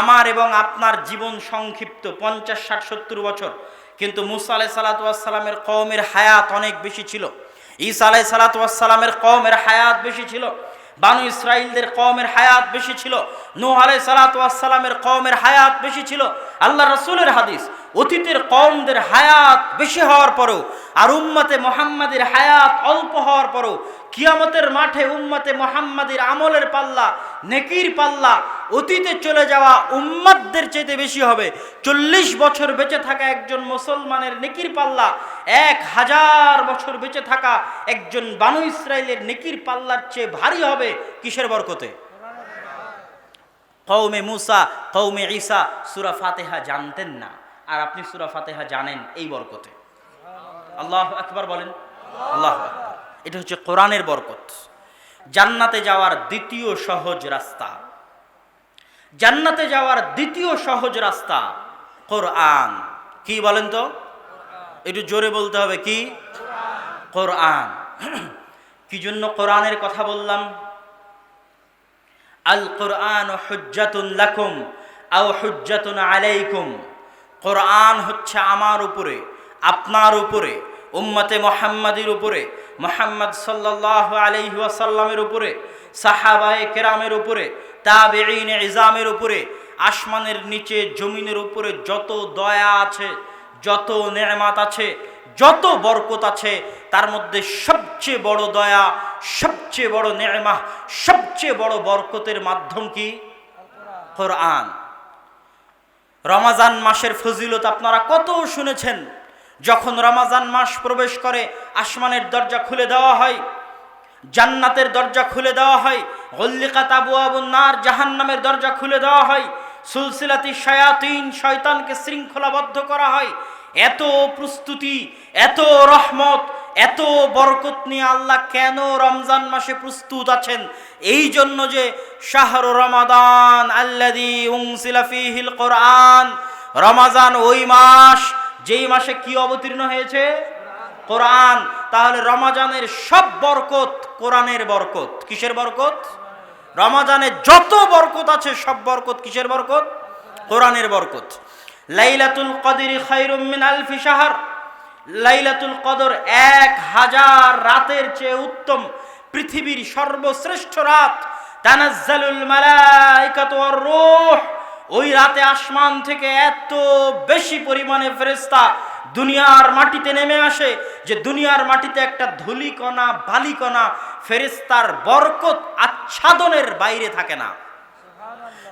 আমার এবং আপনার জীবন সংক্ষিপ্ত, পঞ্চাশ, ষাট, সত্তর বছর। কিন্তু মুসা আলাই সালাতামের কওমের হায়াত অনেক বেশি ছিল। ঈসা আলাই সালাতামের কওমের হায়াত বেশি ছিল। বানু ইসরাইলদের কওমের হায়াত বেশি ছিল। নূহ আলাই সালাতামের কওমের হায়াত বেশি ছিল। আল্লাহ রসুলের হাদিস অতীতের কমদের হায়াত বেশি হওয়ার পরও আর উম্মতে মোহাম্মদের হায়াত অল্প হওয়ার পরও কিয়ামতের মাঠে উম্মতে মোহাম্মাদের আমলের পাল্লা, নেকির পাল্লা, অতীতে চলে যাওয়া উম্মাদদের চেয়ে বেশি হবে। চল্লিশ বছর বেঁচে থাকা একজন মুসলমানের নেকির পাল্লা, এক হাজার বছর বেঁচে থাকা একজন বানু ইসরায়েলের নেকির পাল্লার চেয়ে ভারী হবে কিসের বরকতে? কৌমে মুসা কৌমে ঈসা, সুরা ফাতেহা জানতেন না। আর আপনি সুরা ফাতেহা জানেন এই বরকতে। আল্লাহ আকবার বলেন? আল্লাহ এটা হচ্ছে কোরআনের বরকত। জান্নাতে যাওয়ার দ্বিতীয় সহজ রাস্তা। জান্নাতে যাওয়ার দ্বিতীয় সহজ রাস্তা কোরআন। কি বলেন তো? একটু জোরে বলতে হবে কি? কোরআন। কি জন্য কোরআনের কথা বললাম? আল কোরআন হুজ্জাতুন লাকুম আও হুজ্জাতুন আলাইকুম। কোরআন হচ্ছে আমার উপরে, আপনার উপরে, উম্মতে মোহাম্মদের উপরে, মোহাম্মদ সাল্লাহ আলাইহি ওয়াসাল্লামের উপরে, সাহাবায়ে কেরামের উপরে, তাবেঈন ইজামের উপরে, আসমানের নিচে, জমিনের উপরে যত দয়া আছে, যত নেমাত আছে, যত বরকত আছে, তার মধ্যে সবচেয়ে বড় দয়া, সবচেয়ে বড় নেমা সবচেয়ে বড় বরকতের মাধ্যম কি? কোরআন। রমাজান মাসের ফজিলত আপনারা কত শুনেছেন? যখন রমাজান মাস প্রবেশ করে, আসমানের দরজা খুলে দেওয়া হয়, জান্নাতের দরজা খুলে দেওয়া হয় হল্লিকা তাবু আবুন্নার জাহান্নামের দরজা খুলে দেওয়া হয়, সুলসিলাতি শয়াতিন, শয়তানকে শৃঙ্খলাবদ্ধ করা হয়। এত প্রস্তুতি, এত রহমত এত বরকত নিয়ে আল্লাহ কেন রমজান মাসে প্রস্তুত আছেন? এই জন্য যে শাহর রমাদান আল্লাদি উংসিলাফিহিল কোরআন রমাজান ওই মাস, যেই মাসে কি অবতীর্ণ হয়েছে? কোরআন তাহলে রমাজানের সব বরকত কোরআনের বরকত। কিসের বরকত? রমাজানে যত বরকত আছে, সব বরকত কিসের বরকত? কোরআনের বরকত। লাইলাতুল কদরি খায়রুম মিন আলফি শাহর। লাইলাতুল কদর এক হাজার রাতের চেয়ে উত্তম, পৃথিবীর সর্বশ্রেষ্ঠ রাত। তানাজ্জালুল মালাইকাতু ওয়ার রূহ। ওই রাতে আসমান থেকে এত বেশি পরিমাণে ফেরেস্তা দুনিয়ার মাটিতে নেমে আসে যে দুনিয়ার মাটিতে একটা ধুলিকণা, বালিকণা ফেরেস্তার বরকত আচ্ছাদনের বাইরে থাকে না।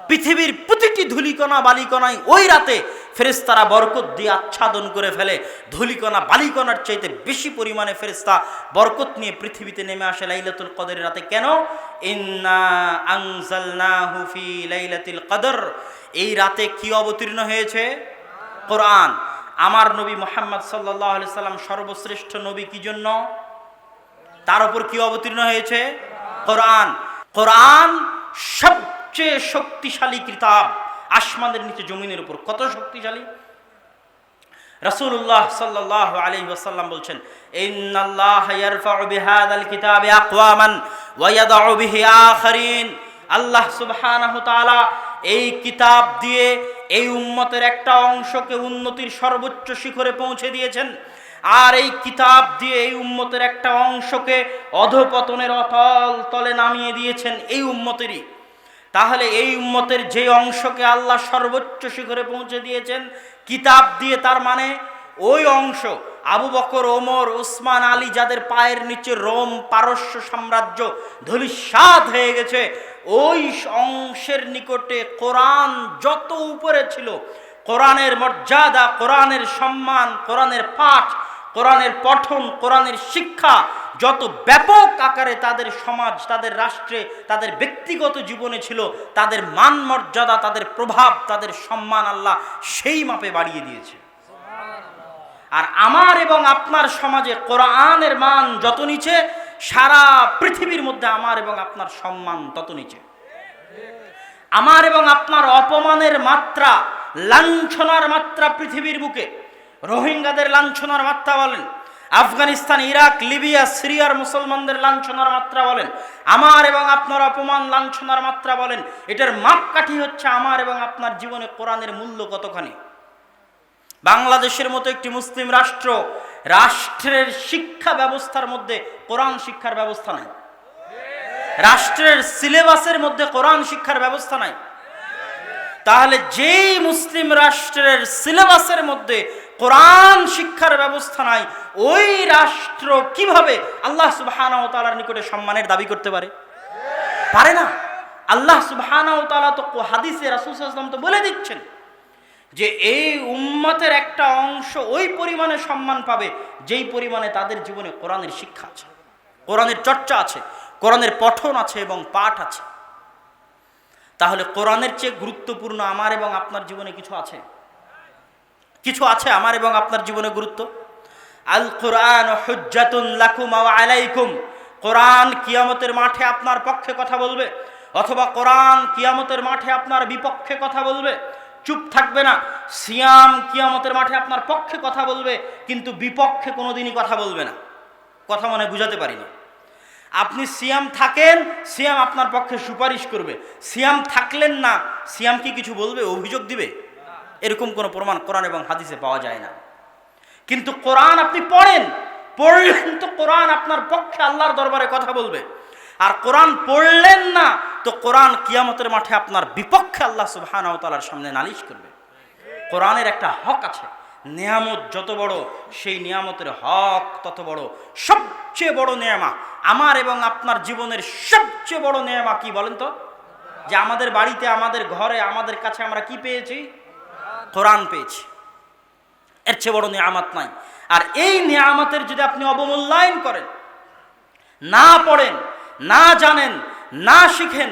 পৃথিবীর প্রতিটি ধুলিকণা বালিকণায় ওই রাতে ফেরেস্তারা বরকত দিয়ে আচ্ছাদন করে ফেলে। ধুলিকণা, বালিকণার চাইতে বেশি পরিমাণে ফেরেস্তা বরকত নিয়ে পৃথিবীতে নেমে আসে লাইলাতুল কদরের রাতে। কেন? ইন্না আনজালনাহু ফি লাইলাতুল কদর। এই রাতে কি অবতীর্ণ হয়েছে? কোরআন। আমার নবী মোহাম্মদ সাল্লাহ সাল্লাম সর্বশ্রেষ্ঠ নবী কি জন্য? তার উপর কি অবতীর্ণ হয়েছে? কোরআন। কোরআন সবচেয়ে শক্তিশালী কিতাব। আসমানের নিচে জমিনের উপর কত শক্তিশালী? রাসূলুল্লাহ সাল্লাল্লাহু আলাইহি ওয়াসাল্লাম বলছেন আল্লাহ সুবহানাহু এই কিতাব দিয়ে এই উম্মতের একটা অংশকে উন্নতির সর্বোচ্চ শিখরে পৌঁছে দিয়েছেন। আর এই কিতাব দিয়ে এই উম্মতের একটা অংশকে অধপতনের অতল তলে নামিয়ে দিয়েছেন এই উম্মতেরই। তাহলে এই উম্মতের যে অংশকে আল্লাহ সর্বোচ্চ শিখরে পৌঁছে দিয়েছেন, কিতাব দিয়ে তার মানে ওই অংশ, আবু বকর, ওমর ওসমান আলী যাদের পায়ের নিচে রোম পারস্য সাম্রাজ্য ধলিস্বাদ হয়ে গেছে, ওই অংশের নিকটে কোরআন যত উপরে ছিল, কোরআনের মর্যাদা, কোরআনের সম্মান, কোরআনের পাঠ কোরআনের পঠন, কোরআনের শিক্ষা যত ব্যাপক আকারে তাদের সমাজ, তাদের রাষ্ট্রে, তাদের ব্যক্তিগত জীবনে ছিল, তাদের মান মর্যাদা, তাদের প্রভাব, তাদের সম্মান আল্লাহ সেই মাপে বাড়িয়ে দিয়েছে। আর আমার এবং আপনার সমাজে কোরআনের মান যত নিচে, সারা পৃথিবীর মধ্যে আমার এবং আপনার সম্মান তত নিচে। আমার এবং আপনার অপমানের মাত্রা, লাঞ্ছনার মাত্রা পৃথিবীর বুকে রোহিঙ্গাদের লাঞ্ছনার মাত্রা বলেন। আফগানিস্তান, ইরাক, লিবিয়া, সিরিয়ার মুসলমানদের লাঞ্ছনার মাত্রা বলেন। আমার এবং আপনার অপমান লাঞ্ছনার মাত্রা বলেন। এটার মাপকাঠি হচ্ছে আমার এবং আপনার জীবনে কোরআনের মূল্য কতখানি? বাংলাদেশের মতো একটি মুসলিম রাষ্ট্র, রাষ্ট্রের শিক্ষা ব্যবস্থার মধ্যে কোরআন শিক্ষার ব্যবস্থা নাই। রাষ্ট্রের সিলেবাসের মধ্যে কোরআন শিক্ষার ব্যবস্থা নাই। তাহলে যেই মুসলিম রাষ্ট্রের সিলেবাসের মধ্যে কোরআন শিক্ষার ব্যবস্থা নাই, ওই রাষ্ট্র কীভাবে আল্লাহ সুবহানা তালার নিকটে সম্মানের দাবি করতে পারে? পারে না। আল্লাহ সুবহানা ও তালা তো হাদিসে রাসুলাম তো বলে দিচ্ছেন যে এই উম্মতের একটা অংশ ওই পরিমাণে সম্মান পাবে যেই পরিমাণে তাদের জীবনে কোরআনের শিক্ষা আছে, কোরআনের চর্চা আছে, কোরআনের পঠন আছে এবং পাঠ আছে। তাহলে কোরআনের চেয়ে গুরুত্বপূর্ণ আমার এবং আপনার জীবনে কিছু আছে? কিছু আছে আমার এবং আপনার জীবনে গুরুত্ব? আল কোরআন আলাইকুম। কোরআন কিয়ামতের মাঠে আপনার পক্ষে কথা বলবে, অথবা কোরআন কিয়ামতের মাঠে আপনার বিপক্ষে কথা বলবে। চুপ থাকবে না, সিয়াম কিয়ামতের মাঠে আপনার পক্ষে কথা বলবে, কিন্তু বিপক্ষে কোনোদিনই কথা বলবে না। কথা মনে বুঝাতে পারিনি। আপনি সিয়াম থাকেন, সিয়াম আপনার পক্ষে সুপারিশ করবে। সিয়াম থাকলেন না, সিয়াম কি কিছু বলবে, অভিযোগ দিবে? এরকম কোনো প্রমাণ কোরআন এবং হাদিসে পাওয়া যায় না। কিন্তু কোরআন আপনি পড়েন, পড়লেন তো কোরআন আপনার পক্ষে আল্লাহর দরবারে কথা বলবে। আর কোরআন পড়লেন না, তো কোরআন কিয়ামতের মাঠে আপনার বিপক্ষে আল্লাহ সুবহানাহু ওয়া সামনে নালিশ করবে। কোরআনের একটা হক আছে। নিয়ামত যত বড়, সেই নিয়ামতের হক তত বড়। সবচেয়ে বড় নেয়ামা আমার এবং আপনার জীবনের সবচেয়ে বড় নেয়ামা কি বলেন তো? যে আমাদের বাড়িতে, আমাদের ঘরে, আমাদের কাছে আমরা কি পেয়েছি? কোরআন পেয়েছি। এর চেয়ে বড় নিয়ামত নাই। আর এই নিয়ামতের যদি আপনি অবমূল্যায়ন করেন, না পড়েন, না জানেন, না শিখেন,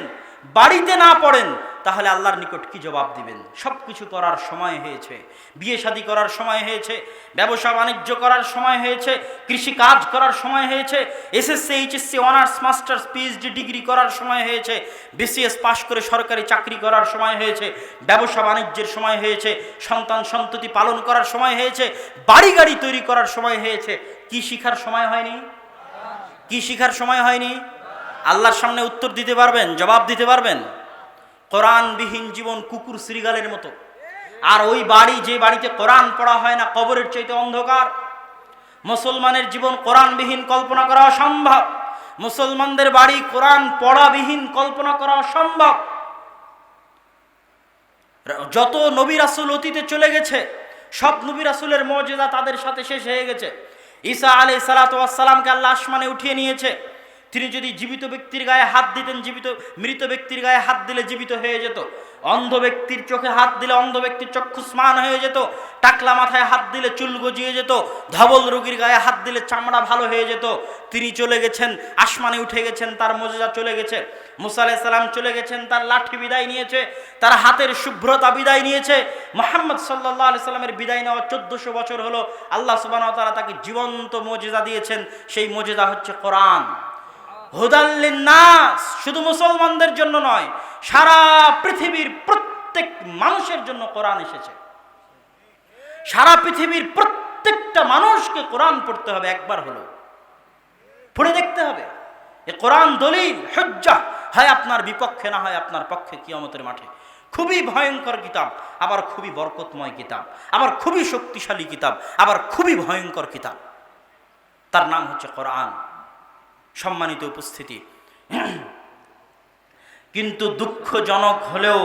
বাড়িতে না পড়েন তাহলে আল্লাহর নিকট কি জবাব দিবেন? সব কিছু করার সময় হয়েছে। বিয়ে শাদী করার সময় হয়েছে, ব্যবসা বাণিজ্য করার সময় হয়েছে কৃষি কাজ করার সময় হয়েছে SSC HSC honours masters PhD degree করার সময় হয়েছে বিসিএস পাশ করে সরকারি চাকরি করার সময় হয়েছে, ব্যবসা বাণিজ্যের সময় হয়েছে, সন্তান সন্ততি পালন করার সময় হয়েছে, বাড়ি গাড়ি তৈরি করার সময় হয়েছে। কি শিখার সময় হয়নি? কি শিখার সময় হয়নি? আল্লাহর সামনে উত্তর দিতে পারবেন? জবাব দিতে পারবেন? কোরআনবিহীন জীবন কুকুর শ্রীগালের মতো। আর ওই বাড়ি, যে বাড়িতে কোরআন পড়া হয় না, কবরের চাইতে অন্ধকার। মুসলমানের জীবন কোরআনবিহীন কল্পনা করা অসম্ভব। মুসলমানদের বাড়ি কোরআন পড়াবিহীন কল্পনা করা অসম্ভব। যত নবী রাসুল অতীতে চলে গেছে, সব নবী রাসুলের মর্যাদা তাদের সাথে শেষ হয়ে গেছে। ঈসা আলি সালাতামকে আল্লাহ আসমানে উঠিয়ে নিয়েছে। তিনি যদি জীবিত ব্যক্তির গায়ে হাত দিতেন, জীবিত, মৃত ব্যক্তির গায়ে হাত দিলে জীবিত হয়ে যেত। অন্ধ ব্যক্তির চোখে হাত দিলে অন্ধ ব্যক্তির চক্ষু স্মান হয়ে যেত। টাকলা মাথায় হাত দিলে চুল গজিয়ে যেত। ধবল রোগীর গায়ে হাত দিলে চামড়া ভালো হয়ে যেত। তিনি চলে গেছেন, আসমানে উঠে গেছেন, তার মজা চলে গেছে। মুসা সালাম চলে গেছেন, তার লাঠি বিদায় নিয়েছে, তার হাতের শুভ্রতা বিদায় নিয়েছে। মোহাম্মদ সাল্লাহ আলি সাল্লামের বিদায় নেওয়া চোদ্দশো বছর হলো। আল্লাহ সুবাহ তারা তাকে জীবন্ত মজেদা দিয়েছেন। সেই মজেদা হচ্ছে কোরআন। হুদাল্লিন নাস শুধু মুসলমানদের জন্য নয়, সারা পৃথিবীর প্রত্যেক মানুষের জন্য কোরআন এসেছে। সারা পৃথিবীর প্রত্যেকটা মানুষকে কোরআন পড়তে হবে একবার হলো পড়ে দেখতে হবে এ কোরআন দলিল, হজ্জা, হয় আপনার বিপক্ষে না হয় আপনার পক্ষে কিয়মতের মাঠে। খুবই ভয়ঙ্কর কিতাব, আবার খুবই বরকতময় কিতাব, আবার খুবই শক্তিশালী কিতাব, আবার খুবই ভয়ঙ্কর কিতাব। তার নাম হচ্ছে কোরআন। সম্মানিত উপস্থিতি। কিন্তু দুঃখজনক হলেও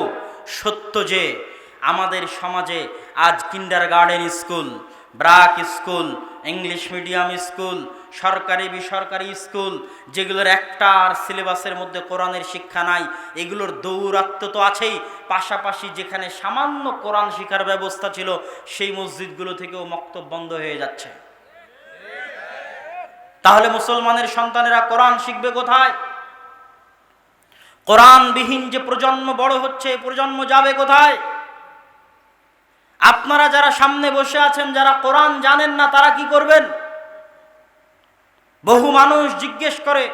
সত্য যে আমাদের সমাজে আজ kindergarten school BRAC school English medium school সরকারি, বেসরকারি স্কুল যেগুলোর একটা আর সিলেবাসের মধ্যে কোরআনের শিক্ষা নাই, এগুলোর দৌরাত্ম তো আছেই। পাশাপাশি যেখানে সামান্য কোরআন শিক্ষার ব্যবস্থা ছিল, সেই মসজিদগুলো থেকেও মক্তব বন্ধ হয়ে যাচ্ছে। তাহলে মুসলমানের সন্তানেরা কোরআন শিখবে কোথায়? কোরআনবিহীন যে প্রজন্ম বড় হচ্ছে প্রজন্ম যাবে কোথায়? আপনারা যারা সামনে বসে আছেন, যারা কোরআন জানেন না, তারা কি করবেন? বহু মানুষ জিজ্ঞেস করে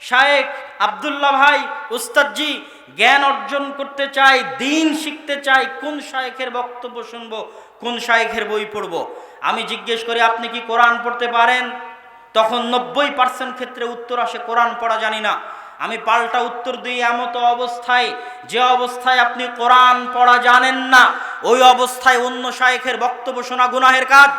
শায়েক আবদুল্লাহ ভাই, উস্তাদজি, জ্ঞান অর্জন করতে চাই, দিন শিখতে চাই, কোন শায়েখের বক্তব্য শুনব, কোন শায়েখের বই পড়ব? আমি জিজ্ঞেস করি, আপনি কি কোরআন পড়তে পারেন? তখন নব্বই পার্সেন্ট ক্ষেত্রে উত্তর আসে, কোরআন পড়া জানি না। আমি পাল্টা উত্তর দিই, এমত অবস্থায়, যে অবস্থায় আপনি কোরআন পড়া জানেন না, ওই অবস্থায় অন্য শায়েখের বক্তব্য শোনা গুনাহের কাজ।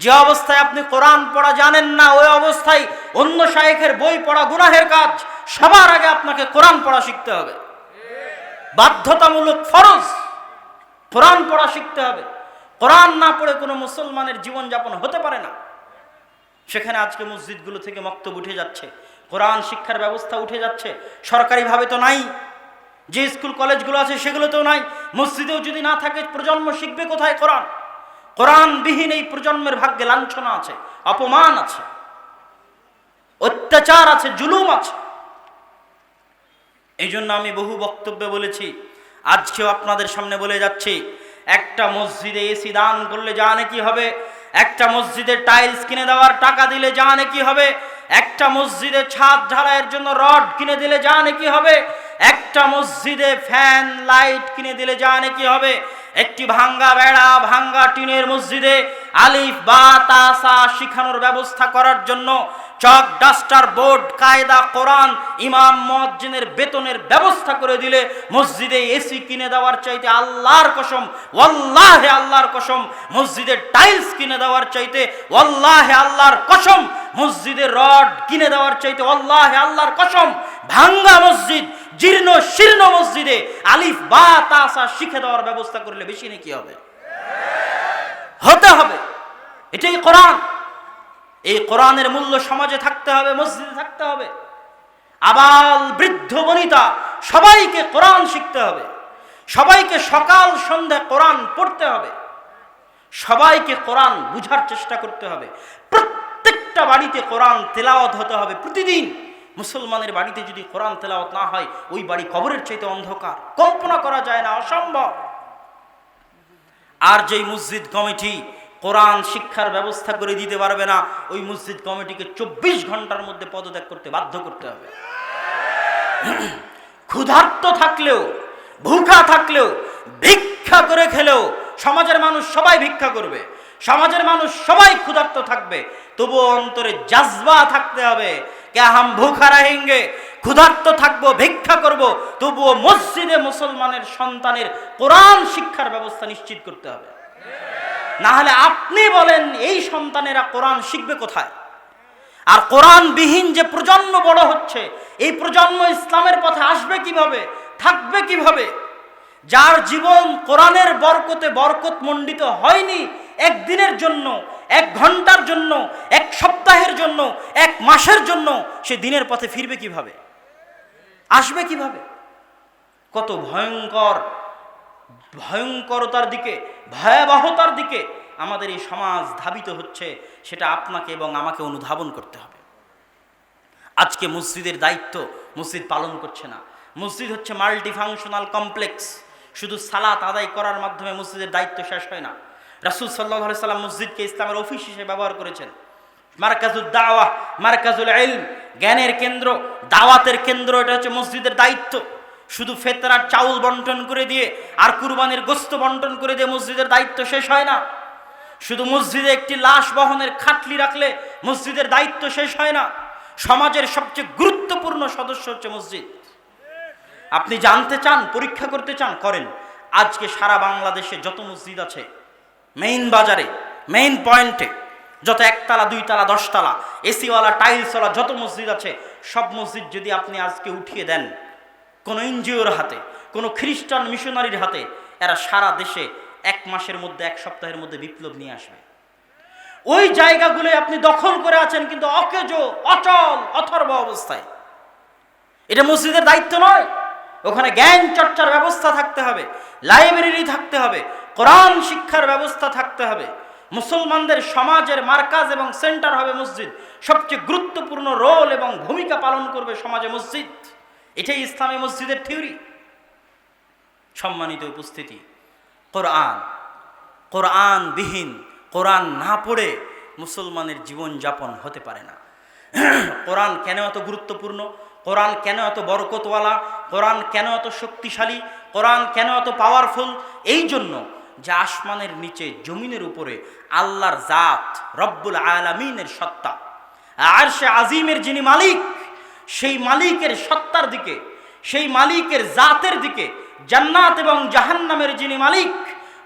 যে অবস্থায় আপনি কোরআন পড়া জানেন না, ওই অবস্থায় অন্য শায়েখের বই পড়া গুনাহের কাজ, সবার আগে আপনাকে কোরআন পড়া শিখতে হবে। বাধ্যতামূলক ফরজ, কোরআন পড়া শিখতে হবে। কোরআন না পড়ে কোনো মুসলমানের জীবনযাপন হতে পারে না। সেখানে আজকে মসজিদগুলো থেকে মক্তব উঠে যাচ্ছে। কোরআন শিক্ষার ব্যবস্থা উঠে যাচ্ছে। সরকারিভাবে তো নাই। যে স্কুল কলেজগুলো আছে সেগুলোতেও নাই। মসজিদেও যদি না থাকে, প্রজন্ম শিখবে কোথায় কোরআন? কোরআনবিহীন এই প্রজন্মের ভাগ্যে লাঞ্ছনা আছে, অপমান আছে, অত্যাচার আছে, জুলুম আছে। এই জন্য আমি বহু বক্তব্যে বলেছি, আজকেও আপনাদের সামনে বলে যাচ্ছি, একটা মসজিদে এসি দান করলে জানে কি হবে? একটা মসজিদে টাইলস কিনে দেওয়ার টাকা দিলে জানে কি হবে? একটা মসজিদে ছাদ ঢালাইয়ের জন্য রড কিনে দিলে জানে কি হবে? একটা মসজিদে ফ্যান, লাইট কিনে দিলে জানে কি হবে? একটি ভাঙ্গা বেড়া, ভাঙ্গা টিনের মসজিদে আলিফ, বা তাসা শিখানোর ব্যবস্থা করার জন্য চক, ডাস্টার, বোর্ড, কায়দা, কোরআন, ইমাম মজ্জিনের বেতনের ব্যবস্থা করে দিলে মসজিদে এসি কিনে দেওয়ার চাইতে আল্লাহর কসম, ওয়াল্লাহে আল্লাহর কসম, মসজিদে টাইলস কিনে দেওয়ার চাইতে ওয়াল্লাহে আল্লাহর কসম, মসজিদে রড কিনে দেওয়ার চাইতে ওয়াল্লাহে আল্লাহর কসম, ভাঙ্গা মসজিদ, জীর্ণ, শীর্ণ মসজিদে আলিফ, বা তাসা শিখে দেওয়ার ব্যবস্থা করলে বেশি নাকি হবে? হতে হবে। এটাই কোরআন। এই কোরআনের মূল্য সমাজে থাকতে হবে, মসজিদে থাকতে হবে। আবাল বৃদ্ধ বনিতা, সবাইকে কোরআন শিখতে হবে। সবাইকে সকাল, সন্ধ্যা কোরআন পড়তে হবে। সবাইকে কোরআন বুঝার চেষ্টা করতে হবে। প্রত্যেকটা বাড়িতে কোরআন তেলাওয়াত হতে হবে প্রতিদিন। মুসলমানের বাড়িতে যদি কোরআন তেলাওয়াত না হয়, ওই বাড়ি কবরের চাইতে অন্ধকার। কল্পনা করা যায় না, অসম্ভব। আর যেই মসজিদ কমিটি কোরআন শিক্ষার ব্যবস্থা করে দিতে পারবে না, ওই মসজিদ কমিটিকে চব্বিশ ঘণ্টার মধ্যে পদত্যাগ করতে বাধ্য করতে হবে। ক্ষুধার্ত থাকলেও, ভুখা থাকলেও, ভিক্ষা করে খেলেও সমাজের মানুষ সবাই ভিক্ষা করবে, সমাজের মানুষ সবাই ক্ষুধার্ত থাকবে, তবুও অন্তরে জাজবা থাকতে হবে, কে হাম ভুখা রাহেঙ্গে, ক্ষুধার্ত থাকব, ভিক্ষা করব, তবুও মসজিদে মুসলমানের সন্তানের কোরআন শিক্ষার ব্যবস্থা নিশ্চিত করতে হবে। না হলে আপনি বলেন, এই সন্তানেরা কোরআন শিখবে কোথায়? আর কোরআন বিহীন যে প্রজন্ম বড় হচ্ছে, এই প্রজন্ম ইসলামের পথে আসবে কীভাবে, থাকবে কীভাবে? যার জীবন কোরআনের বরকতে বরকত মণ্ডিত হয়নি একদিনের জন্য, এক ঘণ্টার জন্য, এক সপ্তাহের জন্য, এক মাসের জন্য, সে দিনের পথে ফিরবে কীভাবে? আসবে কীভাবে? কত ভয়ঙ্কর ভয়ঙ্করতার দিকে, ভয়াবহতার দিকে আমাদের এই সমাজ ধাবিত হচ্ছে, সেটা আপনাকে এবং আমাকে অনুধাবন করতে হবে। আজকে মসজিদের দায়িত্ব মসজিদ পালন করছে না। মসজিদ হচ্ছে মাল্টি ফাংশনাল কমপ্লেক্স শুধু সালাত আদায় করার মাধ্যমে মসজিদের দায়িত্ব শেষ হয় না। রাসুল সাল্লাহ সাল্লাম মসজিদকে ইসলামের অফিস হিসেবে ব্যবহার করেছেন। মার্কাজুল দাওয়া, মার্কাজুল এলম জ্ঞানের কেন্দ্র, দাওয়াতের কেন্দ্র, এটা হচ্ছে মসজিদের দায়িত্ব। শুধু ফেতরার চাউল বন্টন করে দিয়ে আর কুরবানির গোস্ত বন্টন করে দিয়ে মসজিদের দায়িত্ব শেষ হয় না। শুধু মসজিদে একটি লাশ বহনের খাটলি রাখলে মসজিদের দায়িত্ব শেষ হয় না। সমাজের সবচেয়ে গুরুত্বপূর্ণ সদস্য হচ্ছে মসজিদ। আপনি জানতে চান, পরীক্ষা করতে চান, করেন। আজকে সারা বাংলাদেশে যত মসজিদ আছে মেইন বাজারে মেইন পয়েন্টে যত একতলা, দুইতলা, দশতলা, এসিওয়ালা, টাইলসওয়ালা, যত মসজিদ আছে, সব মসজিদ যদি আপনি আজকে উঠিয়ে দেন কোনো এনজিওর হাতে, কোনো খ্রিস্টান মিশনারির হাতে এরা সারা দেশে এক মাসের মধ্যে, এক সপ্তাহের মধ্যে বিপ্লব নিয়ে আসবে। ওই জায়গাগুলো আপনি দখল করে আছেন কিন্তু অকেজ, অচল, অথর্ব অবস্থায়। এটা মসজিদের দায়িত্ব নয়। ওখানে জ্ঞান চর্চার ব্যবস্থা থাকতে হবে, লাইব্রেরি থাকতে হবে, কোরআন শিক্ষার ব্যবস্থা থাকতে হবে। মুসলমানদের সমাজের মার্কাজ এবং সেন্টার হবে মসজিদ। সবচেয়ে গুরুত্বপূর্ণ রোল এবং ভূমিকা পালন করবে সমাজে মসজিদ। এটাই ইসলামী মসজিদের থিওরি। সম্মানিত উপস্থিতি, কোরআন কোরআন বিহীন কোরআন না পড়ে মুসলমানের জীবন যাপন হতে পারে না। কোরআন কেন এত গুরুত্বপূর্ণ? কোরআন কেন এত বরকতওয়ালা? কোরআন কেন এত শক্তিশালী? কোরআন কেন এত পাওয়ারফুল এই জন্য যে আসমানের নিচে, জমিনের উপরে আল্লাহর জাত রব্বুল আলামিনের সত্তা আর সে আজিমের যিনি মালিক সেই মালিকের সত্তার দিকে, সেই মালিকের জাতের দিকে, জান্নাত এবং জাহান্নামের যিনি মালিক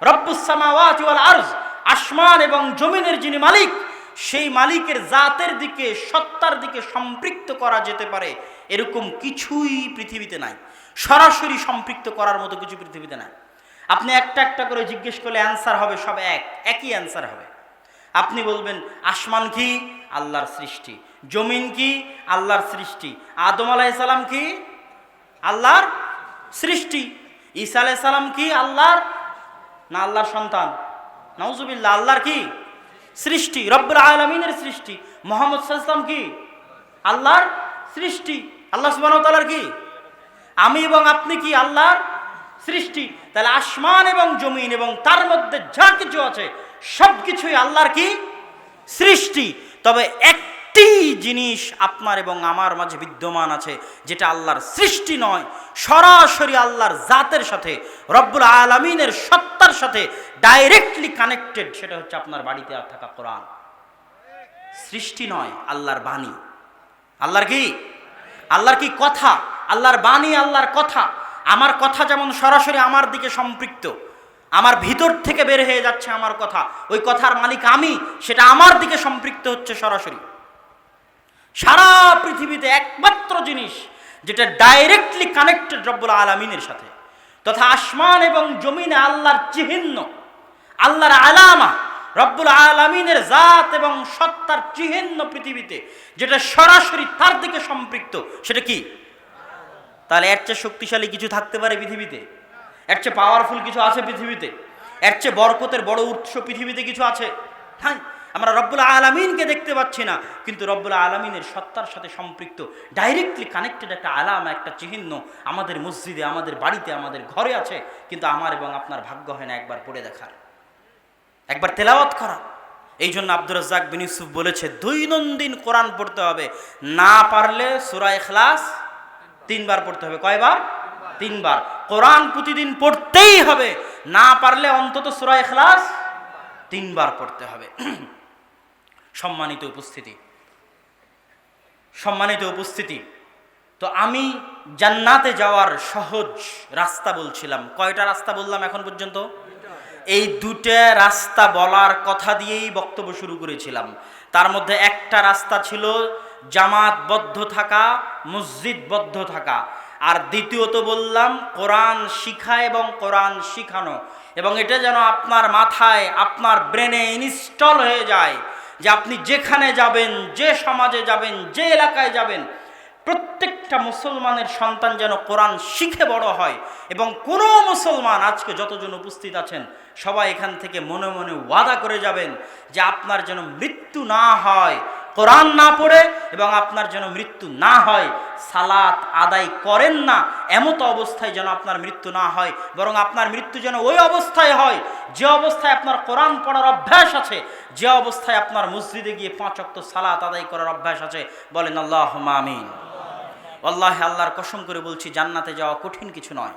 রব্বুসামাওয়াত আরজ, আসমান এবং জমিনের যিনি মালিক, সেই মালিকের জাতের দিকে, সত্তার দিকে সম্পৃক্ত করা যেতে পারে এরকম কিছুই পৃথিবীতে নাই। সরাসরি সম্পৃক্ত করার মতো কিছু পৃথিবীতে নাই। আপনি একটা একটা করে জিজ্ঞেস করলে অ্যান্সার হবে, সব এক, একই অ্যান্সার হবে। আপনি বলবেন, আসমান কি? আল্লাহর সৃষ্টি। জমিন কি? আল্লাহর সৃষ্টি। আদম আলাইসালাম কি? আল্লাহর সৃষ্টি। ঈসা আলাইসালাম কি? আল্লাহর? না, আল্লাহর সন্তান। নওজুবিল্লাহ আল্লাহর কি? সৃষ্টি। রব্বুল আলমিনের সৃষ্টি। মোহাম্মদ সাল্লাম কি? আল্লাহর সৃষ্টি। আল্লাহ সুবাহ তালার কি? আমি এবং আপনি কি আল্লাহর সৃষ্টি? তাহলে আসমান এবং জমিন এবং তার মধ্যে যা কিছু আছে সব কিছুই আল্লাহর কি? সৃষ্টি। তবে একটি জিনিস আপনার এবং আমার মাঝে বিদ্যমান আছে, যেটা আল্লাহর সৃষ্টি নয়, সরাসরি আল্লাহর জাতের সাথে, রব্বুল আলমিনের সত্তার সাথে ডাইরেক্টলি কানেক্টেড সেটা হচ্ছে আপনার বাড়িতে আর থাকা কোরআন। সৃষ্টি নয়, আল্লাহর বাণী। আল্লাহর কি? আল্লাহর কি কথা? আল্লাহর বাণী, আল্লাহর কথা। আমার কথা যেমন সরাসরি আমার দিকে সম্পৃক্ত, আমার ভিতর থেকে বের হয়ে যাচ্ছে আমার কথা, ওই কথার মালিক আমি, সেটা আমার দিকে সম্পৃক্ত হচ্ছে সরাসরি। সারা পৃথিবীতে একমাত্র জিনিস যেটা ডাইরেক্টলি কানেক্টেড রব্বুল আলমিনের সাথে। তথা আসমান এবং জমিনে আল্লাহর চিহ্ন, আল্লাহর আলামা, রব্বুল আলমিনের জাত এবং সত্তার চিহ্ন পৃথিবীতে, যেটা সরাসরি তার দিকে সম্পৃক্ত, সেটা কি? তাহলে এর চেয়ে শক্তিশালী কিছু থাকতে পারে পৃথিবীতে? এর চেয়ে পাওয়ারফুল কিছু আছে পৃথিবীতে? এর চেয়ে বরকতের বড় উৎস পৃথিবীতে কিছু আছে? হ্যাঁ আমরা রব্বুল আলমিনকে দেখতে পাচ্ছি না, কিন্তু রব্বুল আলমিনের সত্তার সাথে সম্পৃক্ত ডাইরেক্টলি কানেক্টেড একটা আলামা, একটা চিহ্ন আমাদের মসজিদে, আমাদের বাড়িতে, আমাদের ঘরে আছে, কিন্তু আমার এবং আপনার ভাগ্য হয় না একবার পড়ে দেখার। একবার তেলাওয়াত করা। এই জন্য আব্দুর রাজ্জাক বিন ইউসুফ বলেছে, দৈনন্দিন কোরআন পড়তে হবে। না পারলে সুরা এখলাস তিনবার পড়তে হবে। কয়বার? তিনবার। কোরআন প্রতিদিন পড়তেই হবে। না পারলে অন্তত সুরা এখলাস তিনবার পড়তে হবে। সম্মানিত উপস্থিতি। সম্মানিত উপস্থিতি। তো আমি জান্নাতে যাওয়ার সহজ রাস্তা বলছিলাম। কয়টা রাস্তা বললাম এখন পর্যন্ত? এই দুটা রাস্তা বলার কথা দিয়েই বক্তব্য শুরু করেছিলাম। তার মধ্যে একটা রাস্তা ছিল জামাতবদ্ধ থাকা, মসজিদবদ্ধ থাকা। আর দ্বিতীয়ত বললাম, কোরআন শিখা এবং কোরআন শিখানো। এবং এটা যেন আপনার মাথায়, আপনার ব্রেনে ইনস্টল হয়ে যায়। যে আপনি যেখানে যাবেন, যে সমাজে যাবেন, যে এলাকায় যাবেন, প্রত্যেকটা মুসলমানের সন্তান যেন কোরআন শিখে বড় হয় এবং কোনো মুসলমান আজকে যতজন উপস্থিত আছেন, সবাই এখান থেকে মনে মনে ওয়াদা করে যাবেন যে আপনার যেন মৃত্যু না হয়। কোরআন না পড়ে এবং আপনার যেন মৃত্যু না হয়, সালাত আদায় করেন না, এমতো অবস্থায় যেন আপনার মৃত্যু না হয়, বরং আপনার মৃত্যু যেন ওই অবস্থায় হয়, যে অবস্থায় আপনার কোরআন পড়ার অভ্যাস আছে, যে অবস্থায় আপনার মসজিদে গিয়ে পাঁচ অক্ত সালাত আদায় করার অভ্যাস আছে, বলেন আল্লাহ আমিন। আল্লাহ আল্লাহর কসম করে বলছি, জান্নাতে যাওয়া কঠিন কিছু নয়।